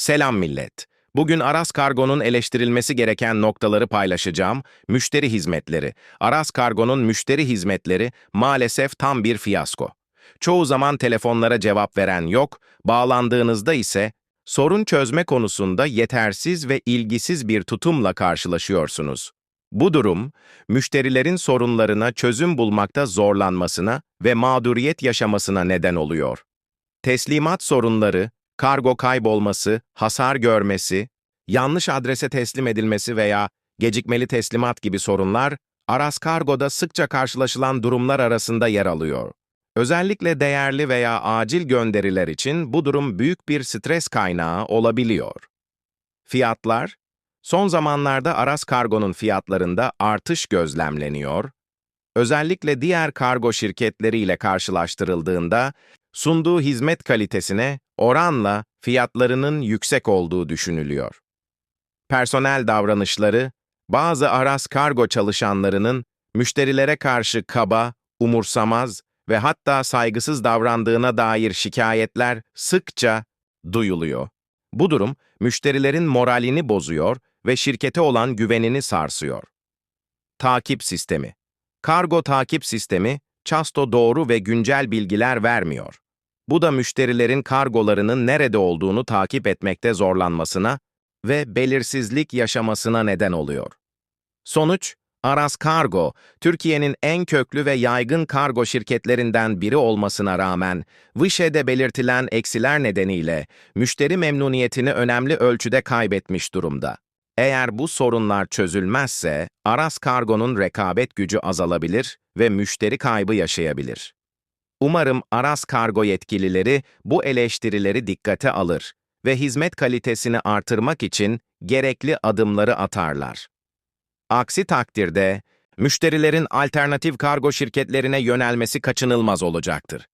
Selam millet. Bugün Aras Kargo'nun eleştirilmesi gereken noktaları paylaşacağım. Müşteri hizmetleri. Aras Kargo'nun müşteri hizmetleri maalesef tam bir fiyasko. Çoğu zaman telefonlara cevap veren yok, bağlandığınızda ise sorun çözme konusunda yetersiz ve ilgisiz bir tutumla karşılaşıyorsunuz. Bu durum, müşterilerin sorunlarına çözüm bulmakta zorlanmasına ve mağduriyet yaşamasına neden oluyor. Teslimat sorunları, kargo kaybolması, hasar görmesi, yanlış adrese teslim edilmesi veya gecikmeli teslimat gibi sorunlar, Aras Kargo'da sıkça karşılaşılan durumlar arasında yer alıyor. Özellikle değerli veya acil gönderiler için bu durum büyük bir stres kaynağı olabiliyor. Fiyatlar, son zamanlarda Aras Kargo'nun fiyatlarında artış gözlemleniyor. Özellikle diğer kargo şirketleriyle karşılaştırıldığında sunduğu hizmet kalitesine oranla fiyatlarının yüksek olduğu düşünülüyor. Personel davranışları, bazı Aras Kargo çalışanlarının müşterilere karşı kaba, umursamaz ve hatta saygısız davrandığına dair şikayetler sıkça duyuluyor. Bu durum, müşterilerin moralini bozuyor ve şirkete olan güvenini sarsıyor. Takip sistemi Kargo takip sistemi, Çasto doğru ve güncel bilgiler vermiyor. Bu da müşterilerin kargolarının nerede olduğunu takip etmekte zorlanmasına ve belirsizlik yaşamasına neden oluyor. Sonuç, Aras Kargo, Türkiye'nin en köklü ve yaygın kargo şirketlerinden biri olmasına rağmen, Vişe'de belirtilen eksiler nedeniyle müşteri memnuniyetini önemli ölçüde kaybetmiş durumda. Eğer bu sorunlar çözülmezse, Aras Kargo'nun rekabet gücü azalabilir ve müşteri kaybı yaşayabilir. Umarım Aras Kargo yetkilileri bu eleştirileri dikkate alır ve hizmet kalitesini artırmak için gerekli adımları atarlar. Aksi takdirde, müşterilerin alternatif kargo şirketlerine yönelmesi kaçınılmaz olacaktır.